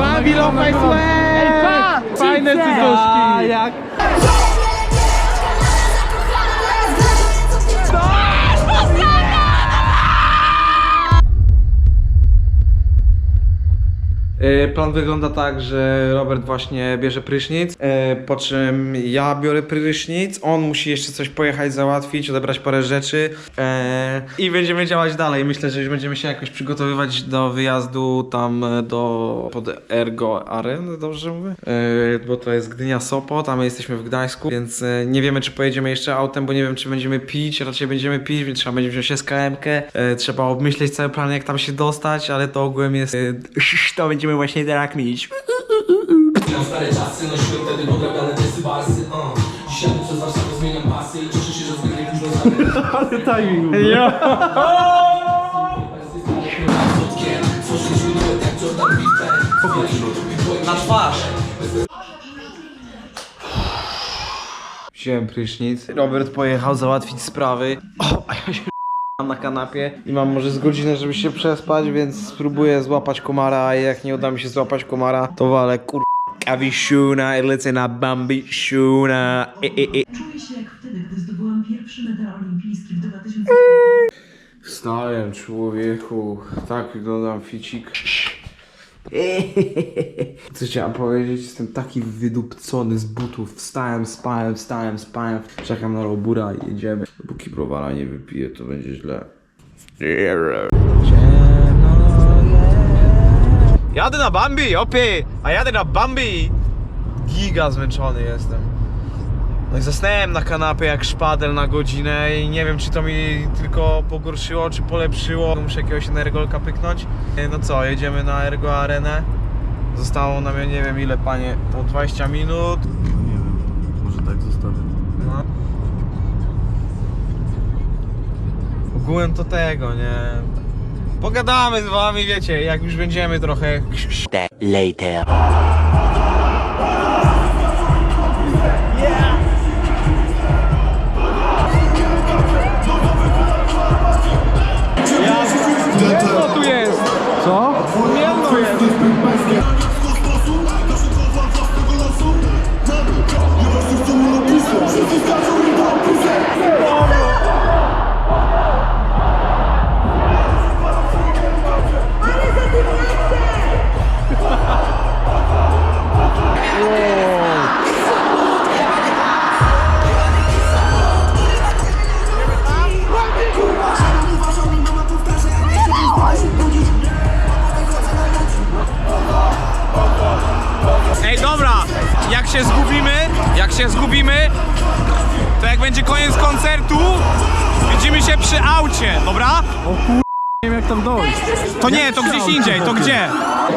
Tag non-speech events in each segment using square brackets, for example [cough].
Babylon sweat! Fajne cycuszki! jak? Plan wygląda tak, że Robert właśnie bierze prysznic, e, po czym ja biorę prysznic, on musi jeszcze coś pojechać załatwić, odebrać parę rzeczy e, i będziemy działać dalej. Myślę, że już będziemy się jakoś przygotowywać do wyjazdu tam e, do pod Ergo Aren, dobrze mówię? E, Bo to jest Gdynia Sopot, a my jesteśmy w Gdańsku, więc e, nie wiemy czy pojedziemy jeszcze autem, bo nie wiem czy będziemy pić, raczej będziemy pić, więc trzeba będzie wziąć SKM-kę, e, trzeba obmyśleć cały plan jak tam się dostać, ale to ogółem jest, e, [laughs] to będziemy właśnie teraz kminić. Miałem stare czasy, nosiłem wtedy podrabiane barsy uh. Dzisiaj przez Warszawę zmieniam pasy i cieszę się, że Ale timing. Pippen Na twarz! Wziąłem prysznic. Robert pojechał załatwić sprawy. O, a ja się na kanapie i mam może z godzinę, żeby się przespać, więc spróbuję złapać komara, a jak nie uda mi się złapać komara, to walę kur... Kawisiuna i lecę na Bambi Shuna. E, e, e. Czuję się jak wtedy, gdy zdobyłam pierwszy medal olimpijski w 2000 Wstałem, człowieku. Tak wyglądam ficik. [laughs] Co chciałem powiedzieć? Jestem taki wydupcony z butów. Wstałem, spałem, wstałem, spałem. Czekam na Robura i jedziemy. Dopóki browara nie wypiję, to będzie źle. Jadę na Bambi, opie! A jadę na Bambi! Giga zmęczony jestem. No i zasnąłem na kanapie jak szpadel na godzinę i nie wiem czy to mi tylko pogorszyło, czy polepszyło. Muszę jakiegoś energolka pyknąć. E, No co, jedziemy na Ergo Arenę. Zostało nam, ja nie wiem ile panie, po 20 minut. Nie wiem, może tak zostawię. No. Ogółem to tego, nie? Pogadamy z wami, wiecie, jak już będziemy trochę Co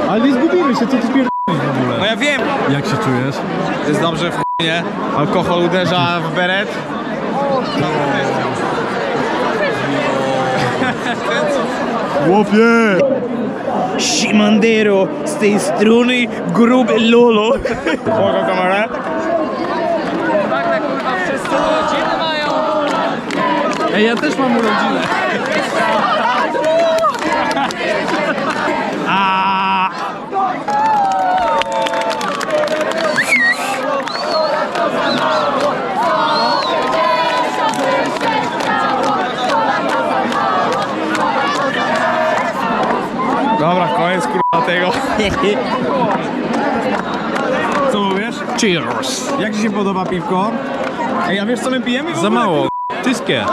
Ale nie zgubimy się, co ty pierdolisz w ogóle? No ja wiem. Jak się czujesz? Jest dobrze w nie? Alkohol uderza w beret. Łopie! Simandero z tej strony gruby lolo. Pokaż kamerę. Ej, ja też mam urodzinę. A. Dobra, koniec kurwa tego. Co mówisz? Cheers. Jak ci się podoba piwko? Ej, a wiesz co my pijemy? w Za ogóle? mało. Tyskie.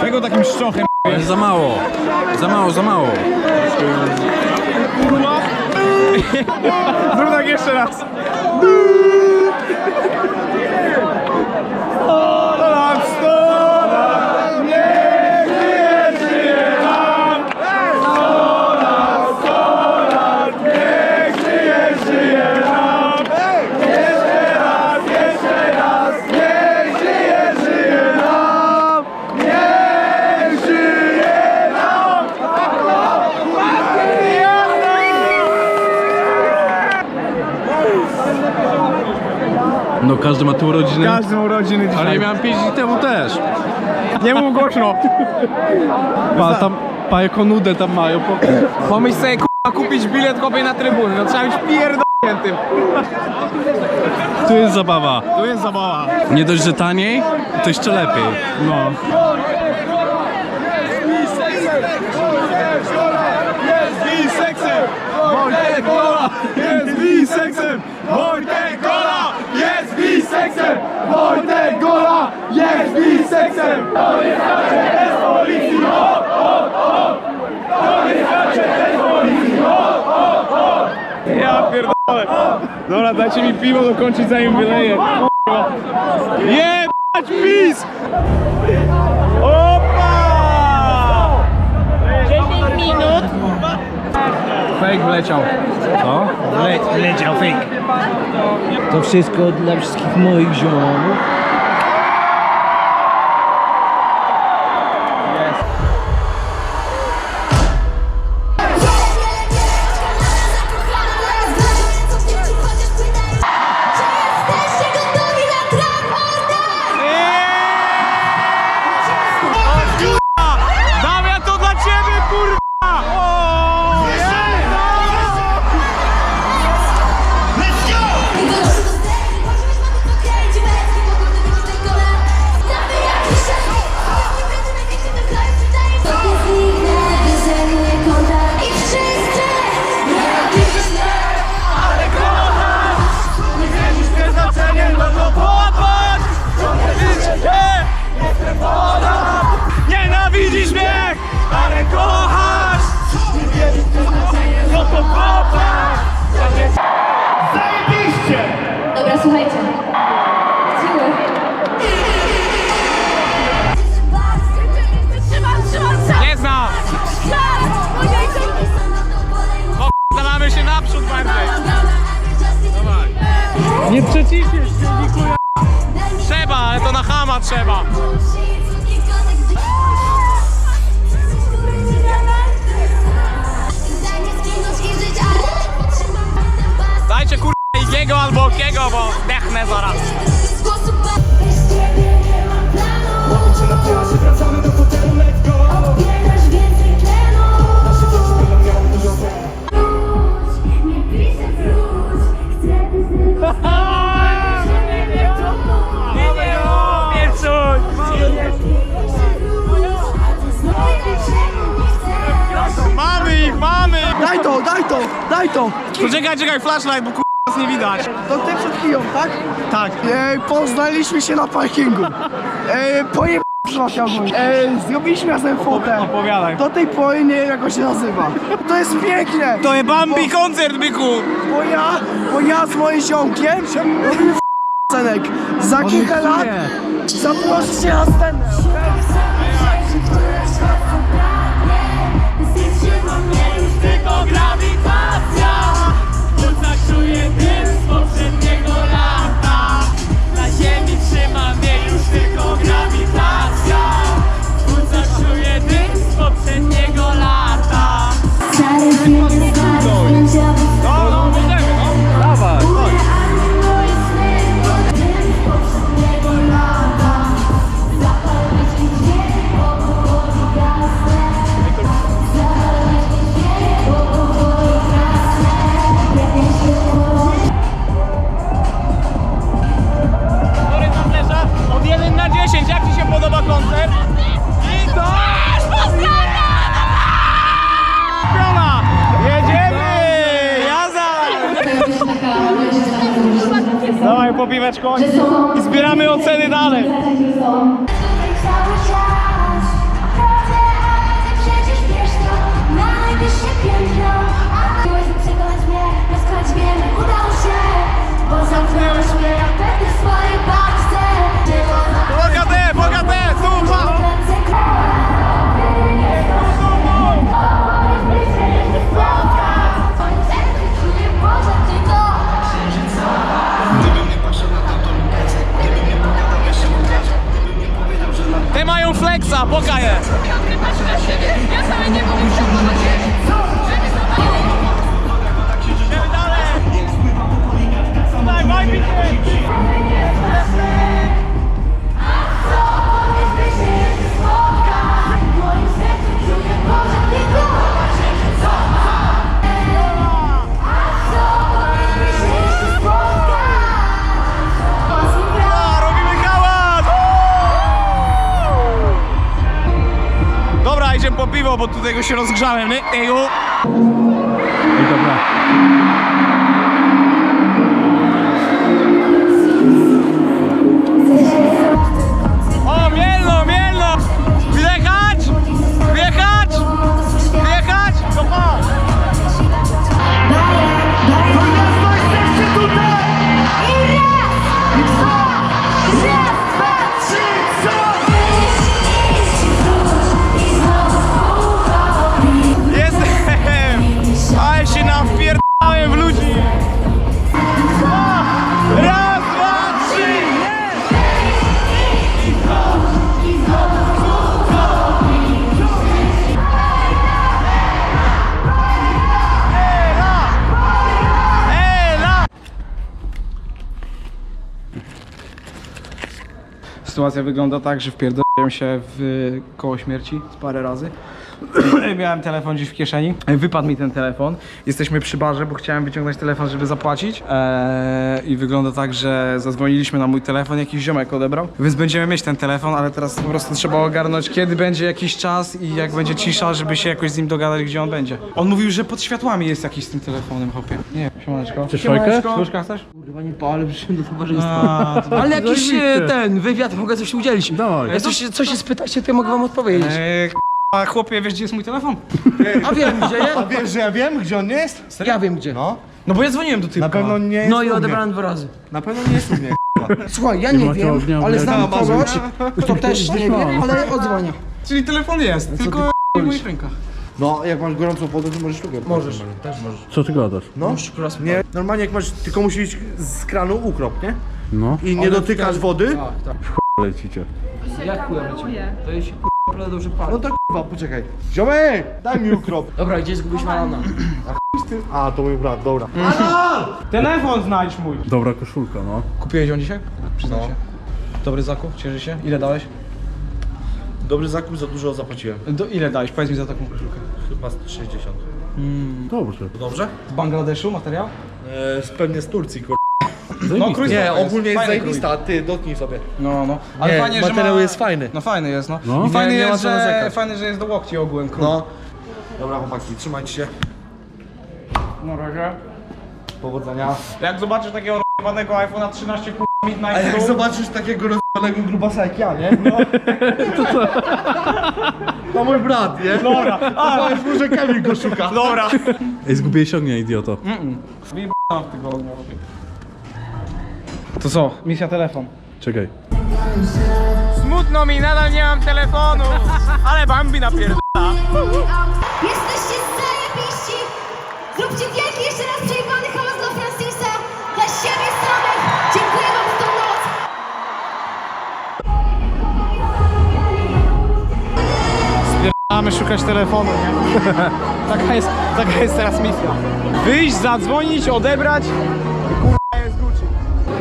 Czego takim szczochem? Za mało. Za mało, za mało. Zrób tak jeszcze raz. Urodziny. Każdy urodziny dzisiaj. Ale ja miałem 5 dni temu też. Nie mów głośno. Pa, tam, pa jaką nudę tam mają. Po... Pomyśl sobie, kupić bilet kopie na trybuny. No trzeba być pierdolniętym. Tu jest zabawa. To jest zabawa. Nie dość, że taniej, to jeszcze lepiej. No. Wojtek jest biseksem! Wojtek Gola jest biseksem! Wojtek Gola jest biseksem! Ja pierdolę. Dobra, dajcie mi piwo dokończyć zanim wyleję. Jebać pis! Opa! 10 minut. Fake wleciał. Co? Le, leciał fake. To wszystko dla wszystkich moich ziomów. Nie przeciśniesz się, dziękuję! Trzeba, ale to na chama trzeba! Dajcie kurwa Igiego albo Okiego, bo dechnę zaraz! Mamy to! Poczekaj, czekaj, flashlight, bo nas nie widać. To ty przed chwilą, tak? Tak. E, poznaliśmy się na parkingu. E, poje... E, zrobiliśmy razem fotę. Opowiadaj. Do tej pory nie wiem jak on się nazywa. To jest piękne! To jest Bambi koncert, byku! Bo ja, bo ja z moim ziomkiem robimy scenek. Za kilka lat zaproszę cię na scenę. Się rozgrzałem, nie? Eju. Sytuacja wygląda tak, że wpierdoliłem się w koło śmierci z parę razy. [clears throat] Miałem telefon gdzieś w kieszeni. Wypadł mi ten telefon. Jesteśmy przy barze, bo chciałem wyciągnąć telefon, żeby zapłacić. Eee, I wygląda tak, że zadzwoniliśmy na mój telefon, jakiś ziomek odebrał. Więc będziemy mieć ten telefon, ale teraz po prostu trzeba ogarnąć, kiedy będzie jakiś czas i jak będzie cisza, żeby się jakoś z nim dogadać, gdzie on będzie. On mówił, że pod światłami jest jakiś z tym telefonem, hopie. Nie, siemaneczko. Chcesz fajkę? Sztuczka chcesz? Kurwa nie palę, przyszedłem do towarzystwa. Ale jakiś e, ten wywiad, mogę coś udzielić. Dawaj. Jak coś, coś się spytacie, to ja mogę wam odpowiedzieć. Eee, a chłopie, wiesz gdzie jest mój telefon? A wiem gdzie, nie? Wiesz, że ja wiem, gdzie on jest? Ja wiem gdzie. No. No bo ja dzwoniłem do typka. Na pewno nie jest No u i mnie. odebrałem dwa razy. Na pewno nie jest u mnie. Słuchaj, ja nie wiem, ale znam No, kogoś, kto też nie wie, ale odzwania. Czyli telefon jest, tylko w moich rękach. No, jak masz gorącą wodę, to możesz sztukę. Możesz. Co ty gadasz? No, nie. Normalnie jak masz, tylko musisz iść z kranu ukrop, nie? No. I nie dotykasz wody. Lecicie. Jak chuja? To jest się kurwa dobrze pali. No to kurwa, poczekaj. Ziomek, daj mi ukrop. [laughs] Dobra, gdzie zgubiłeś Malana? A, to mój brat, dobra. Telefon znajdź mój. Dobra koszulka, no. Kupiłeś ją dzisiaj? Przyznam się. Dobry zakup, cieszy się. Ile dałeś? Dobry zakup, za dużo zapłaciłem. Do, ile dałeś? Powiedz mi za taką koszulkę. Chyba 60. Dobrze. Dobrze? Z Bangladeszu materiał? Eee, pewnie z Turcji, kur... No, krój Nie, ogólnie jest Fajny zajebista, ty dotknij sobie. krój. No, no. Ale Nie, fajnie, że materiał ma... jest fajny. No fajny jest, no. No. I fajny Nie- nie ma jest, co że... narzekać. Fajny, że jest do łokci ogółem krój. No. Dobra chłopaki, trzymajcie się. Na razie. Powodzenia. Jak zobaczysz takiego r***wanego iPhone'a 13 k***a Midnight A jak Blue, zobaczysz takiego rozpanego grubasa jak ja, nie? No. [laughs] to co? To mój brat, nie? Dobra, A, powiedz mu, że Kamil go szuka. Dobra. Ej, zgubiłeś ognia, idioto. Wyjebałem w tego ognia. To co? Misja telefon. Czekaj. Smutno mi, nadal nie mam telefonu. Ale Bambi napierdala. Jesteście zajebiści! Zróbcie wielki jeszcze raz przejebany hałas dla Francisa, dla siebie samych! Dziękuję wam za tą noc! Mamy szukać telefonu, nie? [laughs] taka, jest, taka jest teraz misja. Wyjść, zadzwonić, odebrać.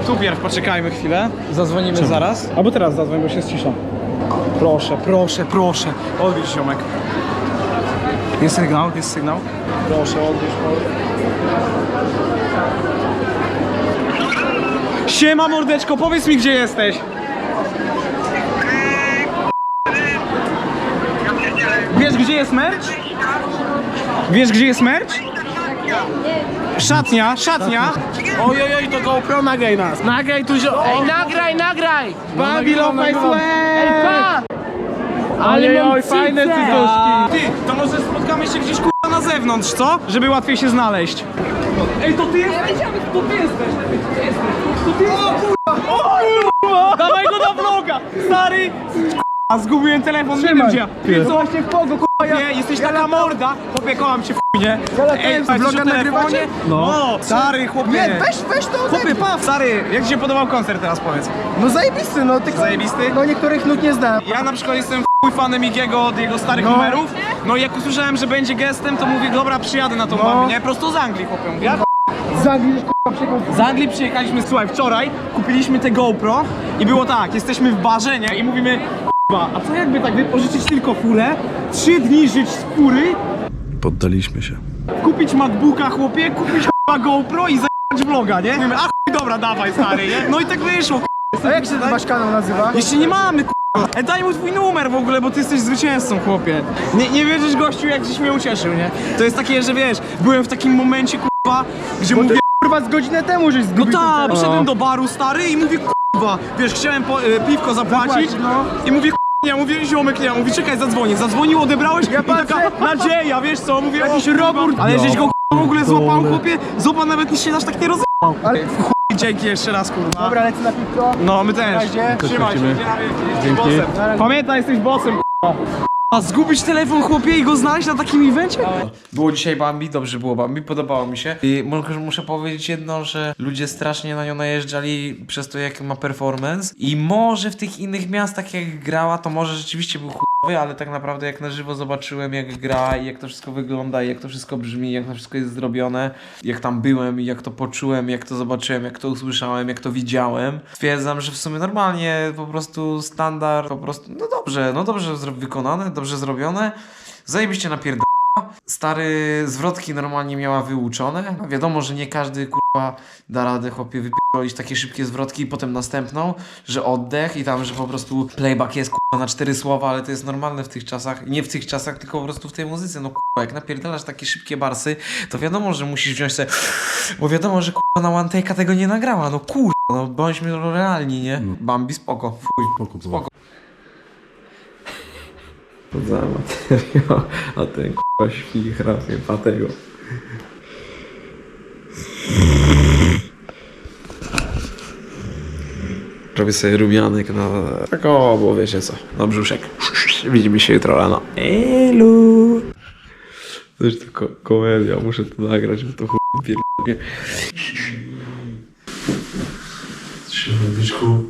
Tu pierw poczekajmy chwilę, zadzwonimy zaraz. Albo teraz zadzwoń, bo się ściszą. Proszę, proszę, proszę. Odbierz ziomek. Jest sygnał, jest sygnał. Proszę, odbierz. Siema mordeczko, powiedz mi gdzie jesteś. Wiesz gdzie jest merch? Wiesz gdzie jest merch? Szatnia, szatnia. Oj, oj, oj, to GoPro nagraj nas. Nagraj tu, zio... Ej, nagraj, nagraj! Babylon my Ej, pa! Ale mam fajne cyce. cycuszki. Ty, to może spotkamy się gdzieś kurwa na zewnątrz, co? Żeby łatwiej się znaleźć. Ej, to ty jesteś? To ty jesteś. To ty jesteś. O kurwa! O kurwa! Dawaj go na vloga! Stary! A zgubiłem telefon, nie wiem gdzie. Ty co? Właśnie w kogo, kurwa, Nie, jesteś taka morda. W chuj, nie? Ej, vloga vloga nagrywacie? No. Stary, chłopie. Nie, weź, weź to Chłopie, pa, stary, jak ci się podobał koncert teraz powiedz? No zajebisty, no tylko... Zajebisty? No niektórych nut nie znam. Ja na przykład jestem chuj fanem Igiego od jego starych numerów. No i jak usłyszałem, że będzie gestem, to mówię, dobra, przyjadę na tą no. nie? Prosto z Anglii, chłopie. Mówię, ja Z Anglii już k***a przyjechał. z Anglii przyjechaliśmy, słuchaj, wczoraj kupiliśmy te GoPro i było tak, jesteśmy w barze, nie? I mówimy, "K***a, a co jakby tak wypożyczyć tylko furę, trzy dni żyć z fury, Poddaliśmy się. kupić MacBooka, chłopie, kupić k***a [laughs] GoPro i zajebać vloga, nie? Mówimy, a dobra, dawaj, stary, nie? No i tak wyszło, k***a. A jak się ten wasz kanał nazywa? Jeszcze nie mamy, k***a, Ej, daj mu twój numer w ogóle, bo ty jesteś zwycięzcą, chłopie. Nie, nie wierzysz, gościu, jak żeś mnie ucieszył, nie? To jest takie, że wiesz, byłem w takim momencie, kurwa, gdzie mówię... Kurwa, z godzinę temu żeś No zgubił ten tak, telefon. przyszedłem do baru, stary, i mówię, kurwa, wiesz, chciałem po, e, piwko zapłacić Zapłacić, no. i mówię, ja mówię, ziomek, nie, mówi, czekaj, zadzwonię. Zadzwonił, odebrałeś Ja i taka nadzieja, wiesz co, mówię, Jakiś robór. Ale żeś go w ogóle złapał, chłopie, zobacz, nawet nie się aż tak nie rozjebał. Ale dzięki jeszcze raz, kurwa. dobra, lecę na piwko. No, my też. Trzymaj się, Dzięki. bossem. Pamiętaj, jesteś bossem, kurwa. A zgubić telefon, chłopie, i go znaleźć na takim evencie? Było dzisiaj Bambi, dobrze było Bambi, podobało mi się. I muszę, powiedzieć jedno, że ludzie strasznie na nią najeżdżali przez to, jak ma performance. I może w tych innych miastach, jak grała, to może rzeczywiście był chujowy, ale tak naprawdę jak na żywo zobaczyłem, jak gra i jak to wszystko wygląda, i jak to wszystko brzmi, jak to wszystko jest zrobione, jak tam byłem i jak to poczułem, jak to zobaczyłem, jak to usłyszałem, jak to widziałem, stwierdzam, że w sumie normalnie, po prostu standard, po prostu, no dobrze, no dobrze zro- wykonane, dobrze zrobione. Zajebiście napierd... Stary zwrotki normalnie miała wyuczone. No wiadomo, że nie każdy kurwa da radę chłopie wypierdolić takie szybkie zwrotki i potem następną, że oddech i tam, że po prostu playback jest kurwa na cztery słowa, ale to jest normalne w tych czasach. Nie w tych czasach, tylko po prostu w tej muzyce. No kurwa, jak napierdalasz takie szybkie barsy, to wiadomo, że musisz wziąć sobie, bo wiadomo, że kurwa na one take'a tego nie nagrała. No kurwa, no bądźmy realni, nie? Bambi spoko, fuj. Spoko było. Za materiał, a ten k***a śpi chrapie patego. Robię sobie rumianek na... Tak o, bo wiecie co, na brzuszek. Widzimy się jutro rano. Elu! To już tylko komedia, muszę to nagrać, bo to chuj pierdolnie. Trzymaj byczku.